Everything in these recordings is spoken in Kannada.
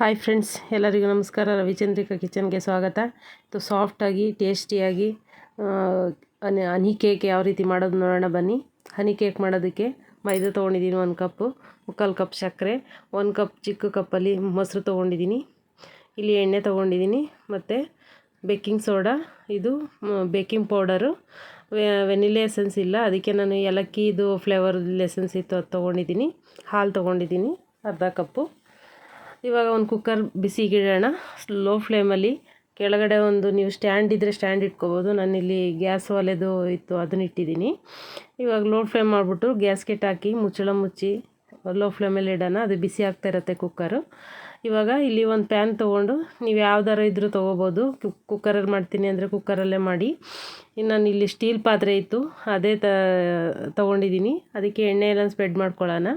ಹಾಯ್ ಫ್ರೆಂಡ್ಸ್, ಎಲ್ಲರಿಗೂ ನಮಸ್ಕಾರ. ರವಿಚಂದ್ರಿಕಾ ಕಿಚನ್ಗೆ ಸ್ವಾಗತ. ಇದು ಸಾಫ್ಟಾಗಿ ಟೇಸ್ಟಿಯಾಗಿ ಹನಿ ಕೇಕ್ ಯಾವ ರೀತಿ ಮಾಡೋದು ನೋಡೋಣ ಬನ್ನಿ. ಹನಿ ಕೇಕ್ ಮಾಡೋದಕ್ಕೆ ಮೈದಾ ತೊಗೊಂಡಿದ್ದೀನಿ ಒಂದು ಕಪ್ಪು, ಮುಕ್ಕಾಲು ಕಪ್ ಸಕ್ಕರೆ, ಒಂದು ಕಪ್ ಚಿಕ್ಕ ಕಪ್ಪಲ್ಲಿ ಮೊಸರು ತೊಗೊಂಡಿದ್ದೀನಿ. ಇಲ್ಲಿ ಎಣ್ಣೆ ತೊಗೊಂಡಿದ್ದೀನಿ ಮತ್ತು ಬೇಕಿಂಗ್ ಸೋಡಾ, ಇದು ಬೇಕಿಂಗ್ ಪೌಡರು. ವೆನಿಲೆ ಎಸೆನ್ಸ್ ಇಲ್ಲ. ಅದಕ್ಕೆ ನಾನು ಏಲಕ್ಕಿದು ಫ್ಲೇವರ್ ಲೆಸೆನ್ಸ್ ಇತ್ತು, ಅದು ತೊಗೊಂಡಿದ್ದೀನಿ. ಹಾಲು ತೊಗೊಂಡಿದ್ದೀನಿ, ಅರ್ಧ ಕಪ್ಪು. ಇವಾಗ ಒಂದು ಕುಕ್ಕರ್ ಬಿಸಿಗಿಡೋಣ ಲೋ ಫ್ಲೇಮಲ್ಲಿ ಕೆಳಗಡೆ ಒಂದು ನೀವು ಸ್ಟ್ಯಾಂಡ್ ಇದ್ದರೆ ಸ್ಟ್ಯಾಂಡ್ ಇಟ್ಕೋಬೋದು. ನಾನಿಲ್ಲಿ ಗ್ಯಾಸ್ ಒಲೆದು ಇತ್ತು, ಅದನ್ನ ಇಟ್ಟಿದ್ದೀನಿ. ಇವಾಗ ಲೋ ಫ್ಲೇಮ್ ಮಾಡಿಬಿಟ್ಟು ಗ್ಯಾಸ್ಕೆಟ್ ಹಾಕಿ ಮುಚ್ಚಳ ಮುಚ್ಚಿ ಲೋ ಫ್ಲೇಮಲ್ಲಿ ಇಡೋಣ. ಅದು ಬಿಸಿ ಆಗ್ತಾ ಇರುತ್ತೆ ಕುಕ್ಕರು ಇವಾಗ ಇಲ್ಲಿ ಒಂದು ಪ್ಯಾನ್ ತೊಗೊಂಡು ನೀವು ಯಾವ್ದಾರು ಇದ್ದರೂ ತೊಗೋಬೋದು. ಕುಕ್ಕರಲ್ಲಿ ಮಾಡ್ತೀನಿ ಅಂದರೆ ಕುಕ್ಕರಲ್ಲೇ ಮಾಡಿ. ಇನ್ನು ನಾನು ಇಲ್ಲಿ ಸ್ಟೀಲ್ ಪಾತ್ರೆ ಇತ್ತು, ಅದೇ ತೊಗೊಂಡಿದ್ದೀನಿ. ಅದಕ್ಕೆ ಎಣ್ಣೆ ಎಲ್ಲ ಸ್ಪ್ರೆಡ್ ಮಾಡ್ಕೊಳ್ಳೋಣ.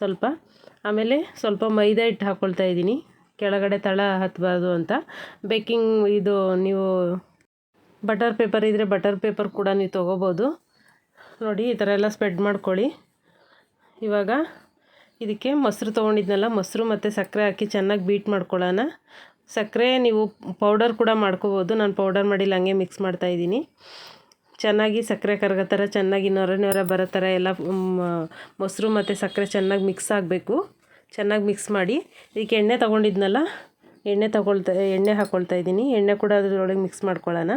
ಸ್ವಲ್ಪ. ಆಮೇಲೆ ಸ್ವಲ್ಪ ಮೈದಾ ಹಿಟ್ಟು ಹಾಕ್ಕೊಳ್ತಾ ಇದ್ದೀನಿ. ಕೆಳಗಡೆ ತಳ ಹತ್ತಬಾರ್ದು ಅಂತ. ಬೇಕಿಂಗ್ ಇದು ನೀವು ಬಟರ್ ಪೇಪರ್ ಇದ್ದರೆ ಬಟರ್ ಪೇಪರ್ ಕೂಡ ನೀವು ತೊಗೋಬೋದು. ನೋಡಿ, ಈ ಥರ ಎಲ್ಲ ಸ್ಪ್ರೆಡ್ ಮಾಡ್ಕೊಳ್ಳಿ. ಇವಾಗ ಇದಕ್ಕೆ ಮೊಸರು ತೊಗೊಂಡಿದ್ನಲ್ಲ, ಮೊಸರು ಮತ್ತು ಸಕ್ಕರೆ ಹಾಕಿ ಚೆನ್ನಾಗಿ ಬೀಟ್ ಮಾಡ್ಕೊಳ್ಳೋಣ. ಸಕ್ಕರೆ ನೀವು ಪೌಡರ್ ಕೂಡ ಮಾಡ್ಕೋಬೋದು. ನಾನು ಪೌಡರ್ ಮಾಡಿಲ್ಲ, ಹಂಗೆ ಮಿಕ್ಸ್ ಮಾಡ್ತಾಯಿದ್ದೀನಿ ಚೆನ್ನಾಗಿ ಸಕ್ಕರೆ ಕರ್ಗೋ ಥರ ಚೆನ್ನಾಗಿ ನೊರೆ ನೊರೆ ಬರೋ ಥರ ಎಲ್ಲ ಮೊಸರು ಮತ್ತು ಸಕ್ಕರೆ ಚೆನ್ನಾಗಿ ಮಿಕ್ಸ್ ಆಗಬೇಕು. ಚೆನ್ನಾಗಿ ಮಿಕ್ಸ್ ಮಾಡಿ. ಇದಕ್ಕೆ ಎಣ್ಣೆ ತೊಗೊಂಡಿದ್ನಲ್ಲ, ಎಣ್ಣೆ ತಗೊಳ್ತಾ, ಎಣ್ಣೆ ಹಾಕ್ಕೊಳ್ತಾ ಇದ್ದೀನಿ. ಎಣ್ಣೆ ಕೂಡ ಅದರೊಳಗೆ ಮಿಕ್ಸ್ ಮಾಡ್ಕೊಳ್ಳೋಣ.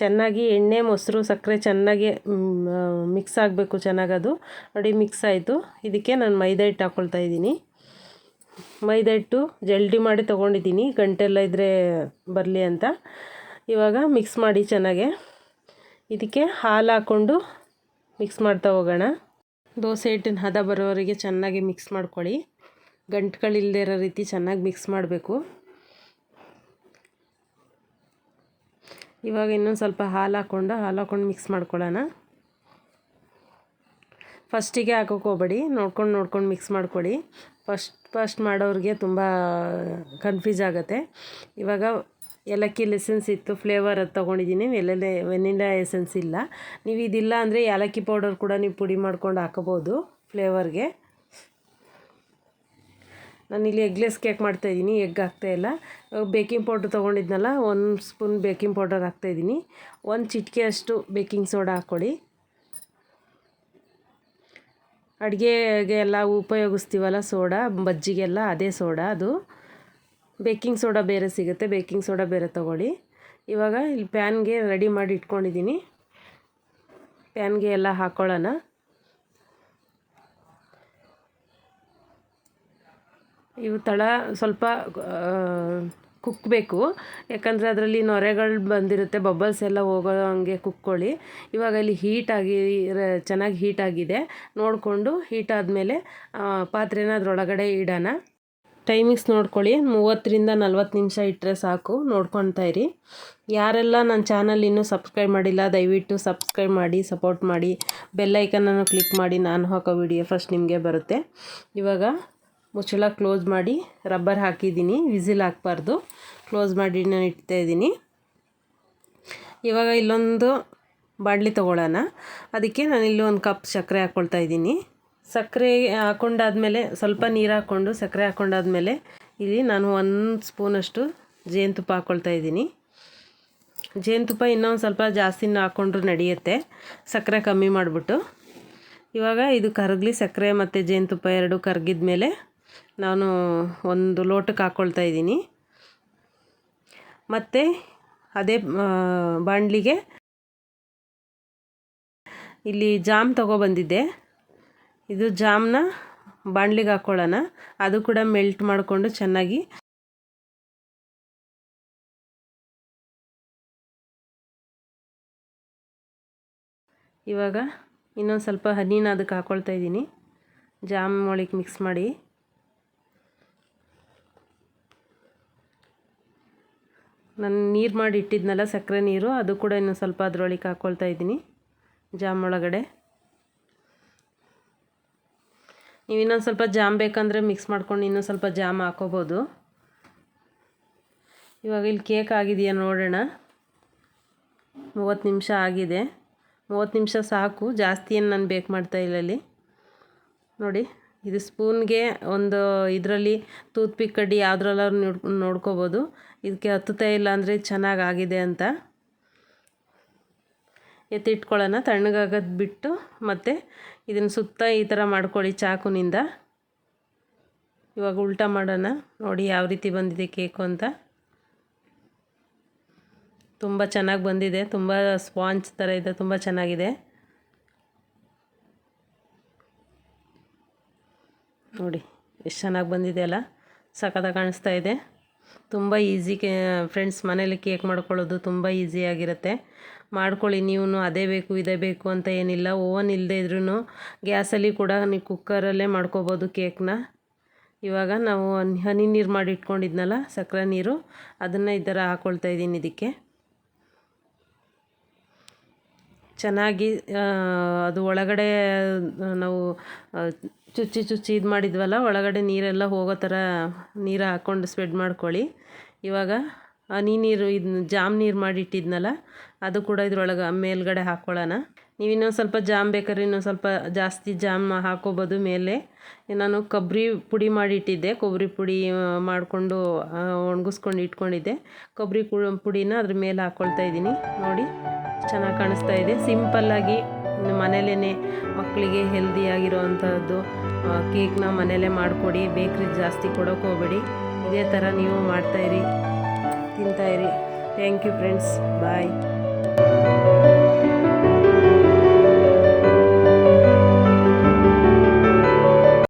ಚೆನ್ನಾಗಿ ಎಣ್ಣೆ, ಮೊಸರು, ಸಕ್ಕರೆ ಚೆನ್ನಾಗಿ ಮಿಕ್ಸ್ ಆಗಬೇಕು ಚೆನ್ನಾಗದು. ನೋಡಿ ಮಿಕ್ಸ್ ಆಯಿತು. ಇದಕ್ಕೆ ನಾನು ಮೈದಾ ಹಿಟ್ಟು ಹಾಕ್ಕೊಳ್ತಾ ಇದ್ದೀನಿ. ಮೈದಾ ಹಿಟ್ಟು ಜಲ್ಡಿ ಮಾಡಿ ತೊಗೊಂಡಿದ್ದೀನಿ. ಗಂಟೆಲ್ಲ ಇದ್ದರೆ ಬರಲಿ ಅಂತ. ಇವಾಗ ಮಿಕ್ಸ್ ಮಾಡಿ ಚೆನ್ನಾಗೆ. ಇದಕ್ಕೆ ಹಾಲು ಹಾಕ್ಕೊಂಡು ಮಿಕ್ಸ್ ಮಾಡ್ತಾ ಹೋಗೋಣ. ದೋಸೆ ಹಿಟ್ಟಿನ ಹದ ಬರೋವರೆಗೆ ಚೆನ್ನಾಗಿ ಮಿಕ್ಸ್ ಮಾಡ್ಕೊಳ್ಳಿ. ಗಂಟುಗಳಿಲ್ಲದೆ ಇರೋ ರೀತಿ ಚೆನ್ನಾಗಿ ಮಿಕ್ಸ್ ಮಾಡಬೇಕು. ಇವಾಗ ಇನ್ನೊಂದು ಸ್ವಲ್ಪ ಹಾಲು ಹಾಕ್ಕೊಂಡು ಹಾಲು ಹಾಕ್ಕೊಂಡು ಮಿಕ್ಸ್ ಮಾಡ್ಕೊಳ್ಳೋಣ. ಫಸ್ಟಿಗೆ ಹಾಕೋಕೆ ನೋಡ್ಕೊಂಡು ನೋಡ್ಕೊಂಡು ಮಿಕ್ಸ್ ಮಾಡ್ಕೊಳ್ಳಿ. ಫಸ್ಟ್ ಫಸ್ಟ್ ಮಾಡೋರಿಗೆ ತುಂಬ ಕನ್ಫ್ಯೂಸ್ ಆಗುತ್ತೆ. ಇವಾಗ ಏಲಕ್ಕಿ ಲೆಸೆನ್ಸ್ ಇತ್ತು ಫ್ಲೇವರ್ ಅದು ತೊಗೊಂಡಿದ್ದೀನಿ ಎಲ್ಲೆಲ್ಲ ವೆನಿಲಾ ಎಸೆನ್ಸ್ ಇಲ್ಲ. ನೀವು ಇದಿಲ್ಲ ಅಂದರೆ ಏಲಕ್ಕಿ ಪೌಡರ್ ಕೂಡ ನೀವು ಪುಡಿ ಮಾಡ್ಕೊಂಡು ಹಾಕೋಬೋದು ಫ್ಲೇವರ್ಗೆ ನಾನಿಲ್ಲಿ ಎಗ್ಲೆಸ್ ಕೇಕ್ ಮಾಡ್ತಾಯಿದ್ದೀನಿ ಎಗ್ ಹಾಕ್ತಾಯಿಲ್ಲ ಬೇಕಿಂಗ್ ಪೌಡ್ರ್ ತೊಗೊಂಡಿದ್ನಲ್ಲ, ಒಂದು ಸ್ಪೂನ್ ಬೇಕಿಂಗ್ ಪೌಡರ್ ಹಾಕ್ತಾಯಿದ್ದೀನಿ ಒಂದು ಚಿಟಿಕೆ ಅಷ್ಟು ಬೇಕಿಂಗ್ ಸೋಡಾ ಹಾಕ್ಕೊಳ್ಳಿ ಅಡುಗೆಗೆ ಎಲ್ಲ ಉಪಯೋಗಿಸ್ತೀವಲ್ಲ ಸೋಡಾ, ಬಜ್ಜಿಗೆಲ್ಲ ಅದೇ ಸೋಡಾ ಅದು. ಬೇಕಿಂಗ್ ಸೋಡಾ ಬೇರೆ ಸಿಗುತ್ತೆ, ಬೇಕಿಂಗ್ ಸೋಡಾ ಬೇರೆ ತೊಗೊಳ್ಳಿ. ಇವಾಗ ಇಲ್ಲಿ ಪ್ಯಾನ್ಗೆ ರೆಡಿ ಮಾಡಿ ಇಟ್ಕೊಂಡಿದ್ದೀನಿ. ಪ್ಯಾನ್ಗೆ ಎಲ್ಲ ಹಾಕ್ಕೊಳ್ಳೋಣ ಇವು ತಳ ಸ್ವಲ್ಪ ಕುಕ್ಕಬೇಕು ಯಾಕಂದರೆ ಅದರಲ್ಲಿ ನೊರೆಗಳು ಬಂದಿರುತ್ತೆ ಬಬಲ್ಸ್ ಎಲ್ಲ ಹೋಗೋ ಹಂಗೆ ಕುಕ್ಕೊಳ್ಳಿ. ಇವಾಗ ಇಲ್ಲಿ ಹೀಟಾಗಿ ಚೆನ್ನಾಗಿ ಹೀಟಾಗಿದೆ ನೋಡಿಕೊಂಡು ಹೀಟ್ ಆದಮೇಲೆ ಪಾತ್ರೆನ ಅದರೊಳಗಡೆ ಇಡೋಣ. ಟೈಮಿಂಗ್ಸ್ ನೋಡ್ಕೊಳ್ಳಿ. ಮೂವತ್ತರಿಂದ ನಲ್ವತ್ತು ನಿಮಿಷ ಇಟ್ಟರೆ ಸಾಕು. ನೋಡ್ಕೊತಾ ಇರಿ. ಯಾರೆಲ್ಲ ನನ್ನ ಚಾನಲ್ ಇನ್ನೂ ಸಬ್ಸ್ಕ್ರೈಬ್ ಮಾಡಿಲ್ಲ, ದಯವಿಟ್ಟು ಸಬ್ಸ್ಕ್ರೈಬ್ ಮಾಡಿ ಸಪೋರ್ಟ್ ಮಾಡಿ. ಬೆಲ್ಲೈಕನನ್ನು ಕ್ಲಿಕ್ ಮಾಡಿ. ನಾನು ಹಾಕೋ ವಿಡಿಯೋ ಫಸ್ಟ್ ನಿಮಗೆ ಬರುತ್ತೆ. ಇವಾಗ ಮುಚ್ಚಳ ಕ್ಲೋಸ್ ಮಾಡಿ ರಬ್ಬರ್ ಹಾಕಿದ್ದೀನಿ, ವಿಸಿಲ್ ಹಾಕಬಾರ್ದು. ಕ್ಲೋಸ್ ಮಾಡಿ ನಾನು ಇಡ್ತಾ ಇದ್ದೀನಿ. ಇವಾಗ ಇಲ್ಲೊಂದು ಬಾಣಲಿ ತೊಗೊಳ್ಳೋಣ. ಅದಕ್ಕೆ ನಾನು ಇಲ್ಲಿ ಒಂದು ಕಪ್ ಸಕ್ಕರೆ ಹಾಕ್ಕೊಳ್ತಾ ಇದ್ದೀನಿ. ಸಕ್ಕರೆ ಹಾಕ್ಕೊಂಡಾದ್ಮೇಲೆ ಸ್ವಲ್ಪ ನೀರು ಹಾಕ್ಕೊಂಡು ಸಕ್ಕರೆ ಹಾಕ್ಕೊಂಡಾದ್ಮೇಲೆ ಇಲ್ಲಿ ನಾನು ಒಂದು ಸ್ಪೂನಷ್ಟು ಜೇನುತುಪ್ಪ ಹಾಕ್ಕೊಳ್ತಾ ಇದ್ದೀನಿ. ಜೇನುತುಪ್ಪ ಇನ್ನೊಂದು ಸ್ವಲ್ಪ ಜಾಸ್ತಿನ ಹಾಕ್ಕೊಂಡ್ರು ನಡೆಯುತ್ತೆ. ಸಕ್ಕರೆ ಕಮ್ಮಿ ಮಾಡಿಬಿಟ್ಟು. ಇವಾಗ ಇದು ಕರಗಲಿ ಸಕ್ಕರೆ ಮತ್ತು ಜೇನುತುಪ್ಪ ಎರಡು ಕರಗಿದ ಮೇಲೆ ನಾನು ಒಂದು ಲೋಟಕ್ಕೆ ಹಾಕ್ಕೊಳ್ತಾ ಇದ್ದೀನಿ. ಮತ್ತು ಅದೇ ಬಾಣಲಿಗೆ ಇಲ್ಲಿ ಜಾಮ್ ತೊಗೊಬಂದಿದ್ದೆ ಇದು ಜಾಮ್ನ ಬಾಣಲಿಗೆ ಹಾಕ್ಕೊಳ್ಳೋಣ ಅದು ಕೂಡ ಮೆಲ್ಟ್ ಮಾಡಿಕೊಂಡು ಚೆನ್ನಾಗಿ ಇವಾಗ ಇನ್ನೊಂದು ಸ್ವಲ್ಪ ಹನಿನ ಅದಕ್ಕೆ ಹಾಕ್ಕೊಳ್ತಾ ಇದ್ದೀನಿ. ಜಾಮ್ ಒಳಗೆ ಮಿಕ್ಸ್ ಮಾಡಿ. ನಾನು ನೀರು ಮಾಡಿ ಇಟ್ಟಿದ್ನಲ್ಲ ಸಕ್ಕರೆ ನೀರು, ಅದು ಕೂಡ ಇನ್ನೊಂದು ಸ್ವಲ್ಪ ಅದರೊಳಗೆ ಹಾಕ್ಕೊಳ್ತಾ ಇದ್ದೀನಿ, ಜಾಮ್ ಒಳಗಡೆ. ನೀವು ಇನ್ನೊಂದು ಸ್ವಲ್ಪ ಜಾಮ್ ಬೇಕಂದರೆ ಮಿಕ್ಸ್ ಮಾಡ್ಕೊಂಡು ಇನ್ನೊಂದು ಸ್ವಲ್ಪ ಜಾಮ್ ಹಾಕೋಬೋದು. ಇವಾಗ ಇಲ್ಲಿ ಕೇಕ್ ಆಗಿದೆಯಾ ನೋಡೋಣ. ಮೂವತ್ತು ನಿಮಿಷ ಆಗಿದೆ. ಮೂವತ್ತು ನಿಮಿಷ ಸಾಕು, ಜಾಸ್ತಿ ಏನು ನಾನು ಬೇಕು ಮಾಡ್ತಾ ಇಲ್ಲ ಇಲ್ಲಿ. ನೋಡಿ. ಇದು ಸ್ಪೂನ್ಗೆ ಒಂದು ಇದರಲ್ಲಿ ಟೂತ್ಪಿಕ್ ಕಡ್ಡಿ ಯಾವುದ್ರಲ್ಲಾದ್ರು ನೋಡ್, ನೋಡ್ಕೋಬೋದು. ಇದಕ್ಕೆ ಹತ್ತುತ್ತಾ ಇಲ್ಲ ಅಂದರೆ ಚೆನ್ನಾಗಾಗಿದೆ ಅಂತ. ಎತ್ತಿಟ್ಕೊಳ್ಳೋಣ. ತಣ್ಣಗಾಗೋದು ಬಿಟ್ಟು ಮತ್ತು ಇದನ್ನು ಸುತ್ತ ಈ ಥರ ಮಾಡ್ಕೊಳ್ಳಿ ಚಾಕುನಿಂದ. ಇವಾಗ ಉಲ್ಟಾ ಮಾಡೋಣ. ನೋಡಿ ಯಾವ ರೀತಿ ಬಂದಿದೆ ಕೇಕು ಅಂತ. ತುಂಬ ಚೆನ್ನಾಗಿ ಬಂದಿದೆ. ತುಂಬ ಸ್ಪಾಂಜ್ ಥರ ಇದೆ. ತುಂಬ ಚೆನ್ನಾಗಿದೆ. ನೋಡಿ, ಎಷ್ಟು ಚೆನ್ನಾಗಿ ಬಂದಿದೆ ಅಲ್ಲ? ಸಖತ್ತಾಗಿ ಕಾಣಿಸ್ತಾ ಇದೆ. ತುಂಬ ಈಸಿ ಕೇ ಫ್ರೆಂಡ್ಸ್ ಮನೇಲಿ ಕೇಕ್ ಮಾಡ್ಕೊಳ್ಳೋದು ತುಂಬ ಈಸಿಯಾಗಿರುತ್ತೆ ಮಾಡ್ಕೊಳ್ಳಿ ನೀವು ಅದೇ ಬೇಕು, ಇದೇ ಬೇಕು ಅಂತ ಏನಿಲ್ಲ. ಓವನ್ ಇಲ್ಲದೆ ಇದ್ರೂ ಗ್ಯಾಸಲ್ಲಿ ಕೂಡ ನೀವು ಕುಕ್ಕರಲ್ಲೇ ಮಾಡ್ಕೋಬೋದು ಕೇಕ್ನ ಇವಾಗ ನಾವು ಹನಿ ನೀರು ಮಾಡಿ ಇಟ್ಕೊಂಡಿದ್ನಲ್ಲ, ಸಕ್ಕರೆ ನೀರು, ಅದನ್ನು ಈ ಥರ ಹಾಕ್ಕೊಳ್ತಾ ಇದ್ದೀನಿ ಇದಕ್ಕೆ. ಚೆನ್ನಾಗಿ ಅದು ಒಳಗಡೆ ನಾವು ಚುಚ್ಚಿ ಚುಚ್ಚಿ ಇದು ಮಾಡಿದ್ವಲ್ಲ, ಒಳಗಡೆ ನೀರೆಲ್ಲ ಹೋಗೋ ಥರ ನೀರು ಹಾಕ್ಕೊಂಡು ಸ್ಪ್ರೆಡ್ ಮಾಡ್ಕೊಳ್ಳಿ. ಇವಾಗ ಹನಿ ನೀರು ಇದನ್ನ ಜಾಮ್ ನೀರು ಮಾಡಿಟ್ಟಿದ್ನಲ್ಲ, ಅದು ಕೂಡ ಇದ್ರೊಳಗೆ ಮೇಲುಗಡೆ ಹಾಕ್ಕೊಳ್ಳೋಣ ನೀವು ಇನ್ನೊಂದು ಸ್ವಲ್ಪ ಜಾಮ್ ಬೇಕಾದ್ರೆ ಇನ್ನೊಂದು ಸ್ವಲ್ಪ ಜಾಸ್ತಿ ಜಾಮ್ ಹಾಕೋಬೋದು ಮೇಲೆ. ನಾನು ಕೊಬ್ಬರಿ ಪುಡಿ ಮಾಡಿಟ್ಟಿದ್ದೆ. ಕೊಬ್ಬರಿ ಪುಡಿ ಮಾಡಿಕೊಂಡು ಒಣಗಿಸ್ಕೊಂಡು ಇಟ್ಕೊಂಡಿದ್ದೆ. ಕೊಬ್ಬರಿ ಪುಡಿನ ಅದ್ರ ಮೇಲೆ ಹಾಕ್ಕೊಳ್ತಾ ಇದ್ದೀನಿ. ನೋಡಿ, ಚೆನ್ನಾಗಿ ಕಾಣಿಸ್ತಾ ಇದೆ. ಸಿಂಪಲ್ಲಾಗಿ ಮನೇಲೇ ಮಕ್ಕಳಿಗೆ ಹೆಲ್ದಿಯಾಗಿರುವಂಥದ್ದು ಕೇಕ್ನ ಮನೇಲೇ ಮಾಡಿಕೊಡಿ. ಬೇಕ್ರಿ ಜಾಸ್ತಿ ಕೊಡೋಕೆ ಹೋಗಬೇಡಿ. ಇದೇ ಥರ ನೀವು ಮಾಡ್ತಾಯಿರಿ ತಿಂತಾಯಿರಿ ಥ್ಯಾಂಕ್ ಯು ಫ್ರೆಂಡ್ಸ್ ಬಾಯ್